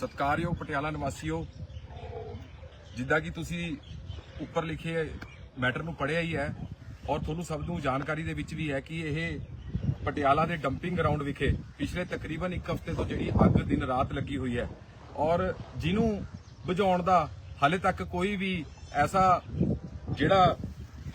ਸਤਿਕਾਰਯੋਗ ਪਟਿਆਲਾ ਨਿਵਾਸੀਓ, ਜਿੱਦਾਂ ਕਿ ਤੁਸੀਂ ਉੱਪਰ ਲਿਖੇ ਮੈਟਰ ਨੂੰ ਪੜ੍ਹਿਆ ਹੀ ਹੈ ਔਰ ਤੁਹਾਨੂੰ ਸਭ ਨੂੰ ਜਾਣਕਾਰੀ ਦੇ ਵਿੱਚ ਵੀ ਹੈ ਕਿ ਇਹ ਪਟਿਆਲਾ ਦੇ ਡੰਪਿੰਗ ਗਰਾਊਂਡ ਵਿਖੇ ਪਿਛਲੇ ਤਕਰੀਬਨ 1 ਹਫ਼ਤੇ ਤੋਂ ਜਿਹੜੀ ਅੱਗ ਦਿਨ ਰਾਤ ਲੱਗੀ ਹੋਈ ਹੈ ਔਰ ਜਿਹਨੂੰ ਬੁਝਾਉਣ ਦਾ ਹਾਲੇ ਤੱਕ ਕੋਈ ਵੀ ਐਸਾ ਜਿਹੜਾ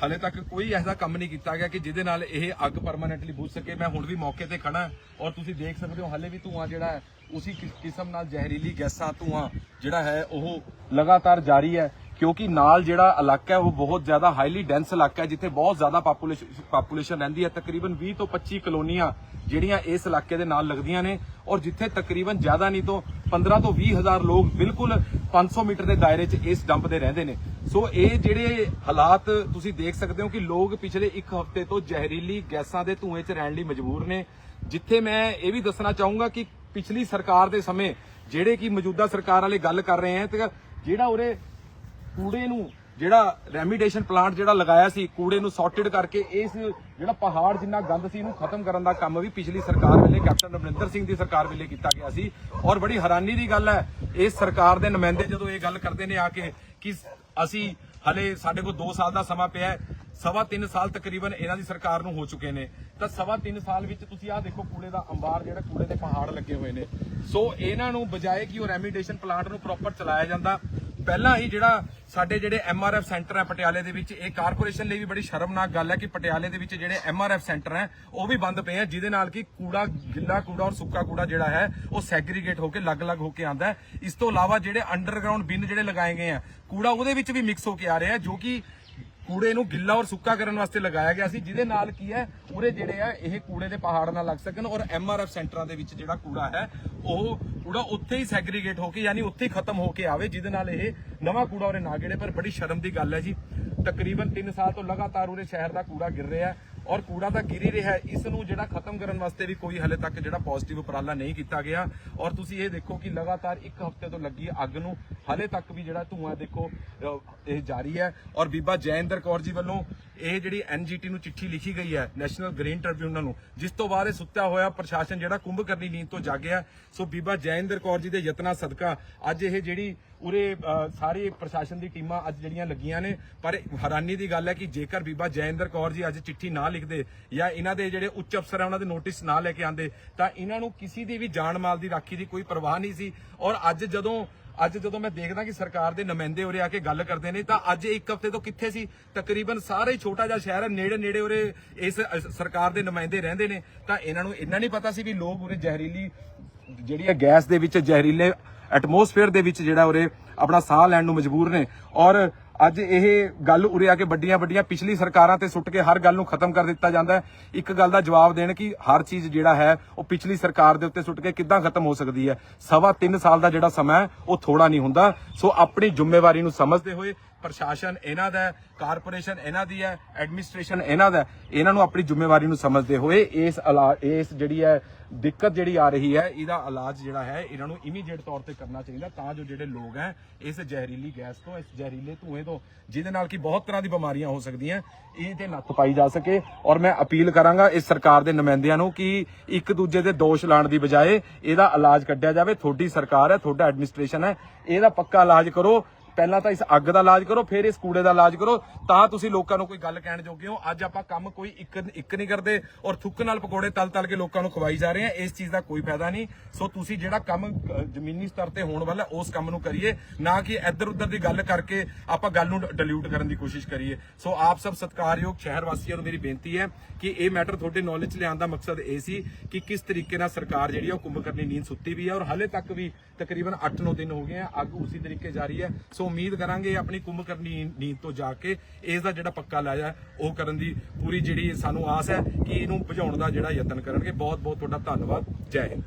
ਹਾਲੇ ਤੱਕ ਕੋਈ ਐਸਾ ਕੰਮ ਨਹੀਂ ਕੀਤਾ ਗਿਆ ਕਿ ਜਿਹਦੇ ਨਾਲ ਇਹ ਅੱਗ ਪਰਮਾਨੈਂਟਲੀ ਬੁਝ ਸਕੇ। ਮੈਂ ਹੁਣ ਵੀ ਮੌਕੇ ਤੇ ਖੜਾ ਔਰ ਤੁਸੀਂ ਦੇਖ ਸਕਦੇ ਹੋ, ਹਾਲੇ ਵੀ ਧੂਆਂ ਜਿਹੜਾ ਹੈ, ਉਸੇ ਕਿਸਮ ਨਾਲ ਜ਼ਹਿਰੀਲੀ ਗੈਸਾਂ ਧੂਆਂ ਜਿਹੜਾ ਹੈ, ਉਹ ਲਗਾਤਾਰ ਜਾਰੀ ਹੈ। ਕਿਉਂਕਿ ਨਾਲ ਜਿਹੜਾ ਇਲਾਕਾ ਹੈ, ਉਹ ਬਹੁਤ ਜ਼ਿਆਦਾ ਹਾਈਲੀ ਡੈਂਸ ਇਲਾਕਾ ਹੈ, ਜਿੱਥੇ ਬਹੁਤ ਜ਼ਿਆਦਾ ਪਾਪੂਲੇਸ਼ਨ ਪਾਪੂਲੇਸ਼ਨ ਰਹਿੰਦੀ ਹੈ। ਤਕਰੀਬਨ 20 ਤੋਂ 25 ਕਲੋਨੀਆਂ ਜਿਹੜੀਆਂ ਇਸ ਇਲਾਕੇ ਦੇ ਨਾਲ ਲੱਗਦੀਆਂ ਨੇ ਔਰ ਜਿੱਥੇ ਤਕਰੀਬਨ ਜ਼ਿਆਦਾ ਨਹੀਂ ਤੋਂ 15 ਤੋਂ 20 ਹਜ਼ਾਰ ਲੋਕ ਬਿਲਕੁਲ 500 ਮੀਟਰ ਦੇ ਦਾਇਰੇ 'ਚ ਇਸ ਡੰਪ ਦੇ ਰਹਿੰਦੇ ਨੇ। ਸੋ ਇਹ ਜਿਹੜੇ ਹਾਲਾਤ ਤੁਸੀਂ ਦੇਖ ਸਕਦੇ ਹੋ ਕਿ ਲੋਕ ਪਿਛਲੇ ਇੱਕ ਹਫ਼ਤੇ ਤੋਂ ਜ਼ਹਿਰੀਲੀ ਗੈਸਾਂ ਦੇ ਧੂਏ 'ਚ ਰਹਿਣ ਲਈ ਮਜਬੂਰ ਨੇ। ਜਿੱਥੇ ਮੈਂ ਇਹ ਵੀ ਦੱਸਣਾ ਚਾਹੂੰਗਾ ਕਿ ਪਿਛਲੀ ਸਰਕਾਰ ਦੇ ਸਮੇਂ ਜਿਹੜੇ ਕਿ ਮੌਜੂਦਾ ਸਰਕਾਰ ਵਾਲੇ ਗੱਲ ਕਰ ਰਹੇ ਹੈ, ਤੇ ਜਿਹੜਾ ਉਰੇ ਕੂੜੇ ਨੂੰ ਜਿਹੜਾ ਰੈਮੀਡੇਸ਼ਨ ਪਲਾਂਟ ਜਿਹੜਾ ਲਗਾਇਆ ਸੀ, ਕੂੜੇ ਨੂੰ ਸੌਰਟਡ ਕਰਕੇ ਇਸ ਜਿਹੜਾ ਪਹਾੜ ਜਿੰਨਾ ਗੰਦ ਸੀ ਇਹਨੂੰ ਖਤਮ ਕਰਨ ਦਾ ਕੰਮ ਵੀ ਪਿਛਲੀ ਸਰਕਾਰ ਵੇਲੇ ਕੈਪਟਨ ਅਮਰਿੰਦਰ ਸਿੰਘ ਦੀ ਸਰਕਾਰ ਵੇਲੇ ਕੀਤਾ ਗਿਆ ਸੀ। ਔਰ ਬੜੀ ਹੈਰਾਨੀ ਦੀ ਗੱਲ ਹੈ, ਇਸ ਸਰਕਾਰ ਦੇ ਨੁਮਾਇੰਦੇ ਜਦੋਂ ਇਹ ਗੱਲ ਕਰਦੇ ਨੇ ਆ ਕੇ ਕਿ ਅਸੀਂ ਹਲੇ ਸਾਡੇ ਕੋਲ 2 ਸਾਲ ਦਾ ਸਮਾਂ ਪਿਆ ਹੈ। ਸਵਾ 3 ਸਾਲ ਤਕਰੀਬਨ ਇਹਨਾਂ ਦੀ ਸਰਕਾਰ ਨੂੰ ਹੋ ਚੁੱਕੇ ਨੇ। ਤਾਂ ਸਵਾ 3 ਸਾਲ ਵਿੱਚ ਤੁਸੀਂ ਆਹ ਦੇਖੋ ਕੂੜੇ ਦਾ ਅੰਬਾਰ ਜਿਹੜਾ ਕੂੜੇ ਦੇ ਪਹਾੜ ਲੱਗੇ ਹੋਏ ਨੇ। ਸੋ ਇਹਨਾਂ ਨੂੰ ਬਜਾਏ ਕਿ ਉਹ ਰੈਮੀਡੇਸ਼ਨ ਪਲਾਂਟ ਨੂੰ ਪ੍ਰੋਪਰ ਚਲਾਇਆ ਜਾਂਦਾ। ਪਹਿਲਾਂ ਹੀ ਜਿਹੜਾ ਸਾਡੇ ਜਿਹੜੇ ਐਮਆਰਐਫ ਸੈਂਟਰ ਹੈ ਪਟਿਆਲੇ ਦੇ ਵਿੱਚ, ਇਹ ਕਾਰਪੋਰੇਸ਼ਨ ਲਈ ਵੀ ਬੜੀ ਸ਼ਰਮਨਾਕ ਗੱਲ ਹੈ ਕਿ ਪਟਿਆਲੇ ਦੇ ਵਿੱਚ ਜਿਹੜੇ ਐਮਆਰਐਫ ਸੈਂਟਰ ਹੈ, ਉਹ ਵੀ ਬੰਦ ਪਏ ਆ, ਜਿਹਦੇ ਨਾਲ ਕਿ ਕੂੜਾ, ਗਿੱਲਾ ਕੂੜਾ ਔਰ ਸੁੱਕਾ ਕੂੜਾ ਜਿਹੜਾ ਹੈ, ਉਹ ਸੈਗਰੀਗੇਟ ਹੋ ਕੇ, ਅਲੱਗ-ਅਲੱਗ ਹੋ ਕੇ ਆਂਦਾ ਹੈ। ਇਸ ਤੋਂ ਇਲਾਵਾ ਜਿਹੜੇ ਅੰਡਰਗਰਾਉਂਡ ਬਿਨ ਜਿਹੜੇ ਲਗਾਏ ਗਏ ਆ, ਕੂੜਾ ਉਹਦੇ ਵਿੱਚ ਵੀ ਮਿਕਸ ਹੋ ਕੇ ਆ ਰਿਹਾ ਹੈ, ਜੋ ਕਿ ਕੂੜੇ ਨੂੰ ਗਿੱਲਾ ਔਰ ਸੁੱਕਾ ਕਰਨ ਵਾਸਤੇ ਲਗਾਇਆ ਗਿਆ ਸੀ, ਜਿਹਦੇ ਨਾਲ ਕੀ ਹੈ ਉਰੇ ਜਿਹੜੇ ਆ, ਇਹ ਕੂੜੇ ਦੇ ਪਹਾੜ ਨਾਲ ਲੱਗ ਸਕਣ ਔਰ ਐਮਆਰਐਫ ਸੈਂਟਰਾਂ ਦੇ ਵਿੱਚ ਜਿਹੜਾ ਕੂੜਾ ਹੈ, ਉਹ ਕੂੜਾ ਉੱਥੇ ਹੀ ਸੈਗਰੀਗੇਟ ਹੋ ਕੇ ਯਾਨੀ ਉੱਥੇ ਹੀ ਖਤਮ ਹੋ ਕੇ ਆਵੇ, ਜਿਹਦੇ ਨਾਲ ਇਹ ਨਵਾਂ ਕੂੜਾ ਉਰੇ ਨਾ ਗਿਰੇ, ਪਰ ਬੜੀ ਸ਼ਰਮ ਦੀ ਗੱਲ ਹੈ ਜੀ। ਤਕਰੀਬਨ 3 ਸਾਲ ਤੋਂ ਲਗਾਤਾਰ ਉਰੇ ਸ਼ਹਿਰ ਦਾ ਕੂੜਾ ਗਿਰ ਰਿਹਾ ਹੈ। ਔਰ ਕੂੜਾ ਤਾਂ ਗਿਰੀ ਰਿਹਾ ਹੈ। ਇਸ ਨੂੰ ਜਿਹੜਾ ਖਤਮ ਕਰਨ ਵਾਸਤੇ ਵੀ ਕੋਈ ਹਲੇ ਤੱਕ ਜਿਹੜਾ ਪੋਜ਼ਿਟਿਵ ਉਪਰਾਲਾ ਨਹੀਂ ਕੀਤਾ ਗਿਆ। ਔਰ ਤੁਸੀਂ ਇਹ ਦੇਖੋ ਕਿ ਲਗਾਤਾਰ ਇੱਕ ਹਫ਼ਤੇ ਤੋਂ ਲੱਗੀ ਅੱਗ ਨੂੰ। ਹਲੇ ਤੱਕ ਵੀ ਜਿਹੜਾ ਧੂਆਂ ਦੇਖੋ ਇਹ ਜਾਰੀ ਹੈ। ਔਰ ਬੀਬਾ ਜੈਇੰਦਰ ਕੌਰ ਜੀ ਵੱਲੋਂ ਇਹ ਜਿਹੜੀ ਐਨਜੀਟੀ ਨੂੰ ਚਿੱਠੀ ਲਿਖੀ ਗਈ ਹੈ ਨੈਸ਼ਨਲ ਗ੍ਰੀਨ ਟ੍ਰਿਬਿਊਨਲ ਨੂੰ, ਜਿਸ ਤੋਂ ਬਾਅਦ ਇਹ ਸੁੱਤਿਆ ਹੋਇਆ ਪ੍ਰਸ਼ਾਸਨ ਜਿਹੜਾ ਕੁੰਭ ਕਰਨੀ ਨੀਂਦ ਤੋਂ ਜਾਗਿਆ। ਸੋ ਬੀਬਾ ਜੈਇੰਦਰ ਕੌਰ ਜੀ ਦੇ ਯਤਨਾਂ ਸਦਕਾ ਅੱਜ ਇਹ ਜਿਹੜੀ ਉਰੇ ਸਾਰੇ ਪ੍ਰਸ਼ਾਸਨ ਦੀ ਟੀਮਾਂ ਅੱਜ ਜਿਹੜੀਆਂ ਲੱਗੀਆਂ ਨੇ, ਪਰ ਹੈਰਾਨੀ ਦੀ ਗੱਲ ਹੈ ਕਿ ਜੇਕਰ ਬੀਬਾ ਜੈਇੰਦਰ ਕੌਰ ਜੀ ਅੱਜ ਚਿੱਠੀ ਨਾ ਲਿਖਦੇ ਜਾਂ ਇਹਨਾਂ ਦੇ ਜਿਹੜੇ ਉੱਚ ਅਫਸਰ ਹੈ, ਉਹਨਾਂ ਦੇ ਨੋਟਿਸ ਨਾ ਲੈ ਕੇ ਆਂਦੇ ਤਾਂ ਇਹਨਾਂ ਨੂੰ ਕਿਸੇ ਦੀ ਵੀ ਜਾਨ ਮਾਲ ਦੀ ਰਾਖੀ ਦੀ ਕੋਈ ਪਰਵਾਹ ਨਹੀਂ ਸੀ। ਔਰ ਅੱਜ ਜਦੋਂ ਅੱਜ ਜਦੋਂ ਮੈਂ ਦੇਖਦਾ ਕਿ ਸਰਕਾਰ ਦੇ ਨੁਮਾਇੰਦੇ ਉਰੇ ਆ ਕੇ ਗੱਲ ਕਰਦੇ ਨੇ, ਤਾਂ ਅੱਜ ਇੱਕ ਹਫ਼ਤੇ ਤੋਂ ਕਿੱਥੇ ਸੀ? ਤਕਰੀਬਨ ਸਾਰੇ ਛੋਟਾ ਜਿਹਾ ਸ਼ਹਿਰ ਨੇੜੇ ਨੇੜੇ ਉਰੇ ਇਸ ਸਰਕਾਰ ਦੇ ਨੁਮਾਇੰਦੇ ਰਹਿੰਦੇ ਨੇ। ਤਾਂ ਇਹਨਾਂ ਨੂੰ ਇੰਨਾ ਨਹੀਂ ਪਤਾ ਸੀ ਵੀ ਲੋਕ ਉਰੇ ਜ਼ਹਿਰੀਲੀ, ਜਿਹੜੀ ਹੈ ਗੈਸ ਦੇ ਵਿੱਚ ਜ਼ਹਿਰੀਲੇ ਐਟਮੋਸਫੇਅਰ ਦੇ ਵਿੱਚ ਜਿਹੜਾ ਉਰੇ ਆਪਣਾ ਸਾਹ ਲੈਣ ਨੂੰ ਮਜਬੂਰ ਨੇ। ਔਰ ਅੱਜ ਇਹ ਗੱਲ ਉਰੇ ਆ ਕੇ ਵੱਡੀਆਂ ਵੱਡੀਆਂ ਪਿਛਲੀ ਸਰਕਾਰਾਂ ਤੇ ਸੁੱਟ ਕੇ ਹਰ ਗੱਲ ਨੂੰ ਖਤਮ ਕਰ ਦਿੱਤਾ ਜਾਂਦਾ ਹੈ। ਇੱਕ ਗੱਲ ਦਾ ਜਵਾਬ ਦੇਣ ਕਿ ਹਰ ਚੀਜ਼ ਜਿਹੜਾ ਹੈ, ਉਹ ਪਿਛਲੀ ਸਰਕਾਰ ਦੇ ਉੱਤੇ ਸੁੱਟ ਕੇ ਕਿੱਦਾਂ ਖਤਮ ਹੋ ਸਕਦੀ ਹੈ? ਸਵਾ 3 ਸਾਲ ਦਾ ਜਿਹੜਾ ਸਮਾਂ ਹੈ, ਉਹ ਥੋੜਾ ਨਹੀਂ ਹੁੰਦਾ। ਸੋ ਆਪਣੀ ਜ਼ਿੰਮੇਵਾਰੀ ਨੂੰ ਸਮਝਦੇ ਹੋਏ ਪ੍ਰਸ਼ਾਸਨ ਇਹਨਾਂ ਦਾ ਕਾਰਪੋਰੇਸ਼ਨ ਇਹਨਾਂ ਦੀ ਹੈ, ਐਡਮਿਨਿਸਟ੍ਰੇਸ਼ਨ ਇਹਨਾਂ ਦਾ ਇਹਨਾਂ ਨੂੰ ਆਪਣੀ ਜ਼ਿੰਮੇਵਾਰੀ ਨੂੰ ਸਮਝਦੇ ਹੋਏ ਇਸ ਇਸ ਜਿਹੜੀ ਹੈ, ਦਿੱਕਤ ਜਿਹੜੀ ਆ ਰਹੀ ਹੈ, ਇਹਦਾ ਇਲਾਜ ਜਿਹੜਾ ਹੈ, ਇਹਨਾਂ ਨੂੰ ਇਮੀਡੀਏਟ ਤੌਰ ਤੇ ਕਰਨਾ ਚਾਹੀਦਾ ਤਾਂ ਜੋ ਜਿਹੜੇ ਲੋਕ ਹੈ, ਇਸ ਜ਼ਹਿਰੀਲੀ ਗੈਸ ਤੋਂ, ਇਸ ਜ਼ਹਿਰੀਲੇ ਧੂਏ ਤੋਂ, ਜਿਹਦੇ ਨਾਲ ਕਿ ਬਹੁਤ ਤਰ੍ਹਾਂ ਦੀ ਬਿਮਾਰੀਆਂ ਹੋ ਸਕਦੀਆਂ ਇਹ ਤੇ ਨੱਥ ਪਾਈ ਜਾ ਸਕੇ। ਔਰ ਮੈਂ ਅਪੀਲ ਕਰਾਂਗਾ ਇਸ ਸਰਕਾਰ ਦੇ ਨੁਮਾਇੰਦਿਆਂ ਨੂੰ ਕਿ ਇੱਕ ਦੂਜੇ ਦੇ ਦੋਸ਼ ਲਾਉਣ ਦੀ ਬਜਾਏ ਇਹਦਾ ਇਲਾਜ ਕੱਢਿਆ ਜਾਵੇ। ਤੁਹਾਡੀ ਸਰਕਾਰ ਹੈ, ਤੁਹਾਡਾ ਐਡਮਿਨਿਸਟ੍ਰੇਸ਼ਨ ਹੈ, ਇਹਦਾ ਪੱਕਾ ਇਲਾਜ ਕਰੋ। ਪਹਿਲਾਂ ਤਾਂ ਇਸ ਅੱਗ ਦਾ ਇਲਾਜ ਕਰੋ, ਫਿਰ ਇਸ ਕੂੜੇ ਦਾ ਇਲਾਜ ਕਰੋ। ਤਾਂ ਤੁਸੀਂ ਲੋਕਾਂ ਨੂੰ ਕੋਈ ਗੱਲ ਕਹਿਣ ਜੋਗੇ ਹੋ। ਅੱਜ ਆਪਾਂ ਕੰਮ ਕੋਈ ਇੱਕ ਇੱਕ ਨਹੀਂ ਕਰਦੇ ਔਰ ਥੁੱਕ ਨਾਲ ਪਕੌੜੇ ਤਲ ਤਲ ਕੇ ਲੋਕਾਂ ਨੂੰ ਖਵਾਈ ਜਾ ਰਹੇ ਆ ਇਸ ਚੀਜ਼ ਦਾ ਕੋਈ ਫਾਇਦਾ ਨਹੀਂ। ਸੋ ਤੁਸੀਂ ਜਿਹੜਾ ਕੰਮ ਜ਼ਮੀਨੀ ਸਤਰ ਤੇ ਹੋਣ ਵਾਲਾ, ਉਸ ਕੰਮ ਨੂੰ ਕਰੀਏ। ਨਾ ਕਿ ਇੱਧਰ ਉੱਧਰ ਦੀ ਗੱਲ ਕਰਕੇ ਆਪਾਂ ਗੱਲ ਨੂੰ ਡਿਲੂਟ ਕਰਨ ਦੀ ਕੋਸ਼ਿਸ਼ ਕਰੀਏ। ਸੋ ਆਪ ਸਭ ਸਤਿਕਾਰਯੋਗ ਸ਼ਹਿਰ ਵਾਸੀਆਂ ਨੂੰ ਮੇਰੀ ਬੇਨਤੀ ਹੈ ਕਿ ਇਹ ਮੈਟਰ ਤੁਹਾਡੇ ਨੌਲੇਜ 'ਚ ਲਿਆਉਣ ਦਾ ਮਕਸਦ ਇਹ ਸੀ ਕਿ ਕਿਸ ਤਰੀਕੇ ਨਾਲ ਸਰਕਾਰ ਜਿਹੜੀ ਆ ਉਹ ਕੁੰਭ ਕਰਨੀ ਨੀਂਦ ਸੁੱਤੀ ਵੀ ਹੈ ਔਰ ਹਾਲੇ ਤੱਕ ਵੀ ਤਕਰੀਬਨ 8-9 ਦਿਨ ਹੋ ਗਏ ਆ। ਅੱਗ ਉਸੇ ਤਰੀਕੇ ਜਾਰੀ ਹੈ। ਸੋ ਉਮੀਦ ਕਰਾਂਗੇ ਆਪਣੀ ਕੁੰਭਕਰਨੀ ਨੀਂਦ ਤੋਂ ਜਾ ਕੇ ਇਸ ਦਾ ਜਿਹੜਾ ਪੱਕਾ ਲਾਇਆ ਉਹ ਕਰਨ ਦੀ ਪੂਰੀ ਜਿਹੜੀ ਸਾਨੂੰ ਆਸ ਹੈ ਕਿ ਇਹਨੂੰ ਭਜਾਉਣ ਦਾ ਜਿਹੜਾ ਯਤਨ ਕਰਨਗੇ। ਬਹੁਤ ਬਹੁਤ ਤੁਹਾਡਾ ਧੰਨਵਾਦ। ਜੈ ਹਿੰਦ।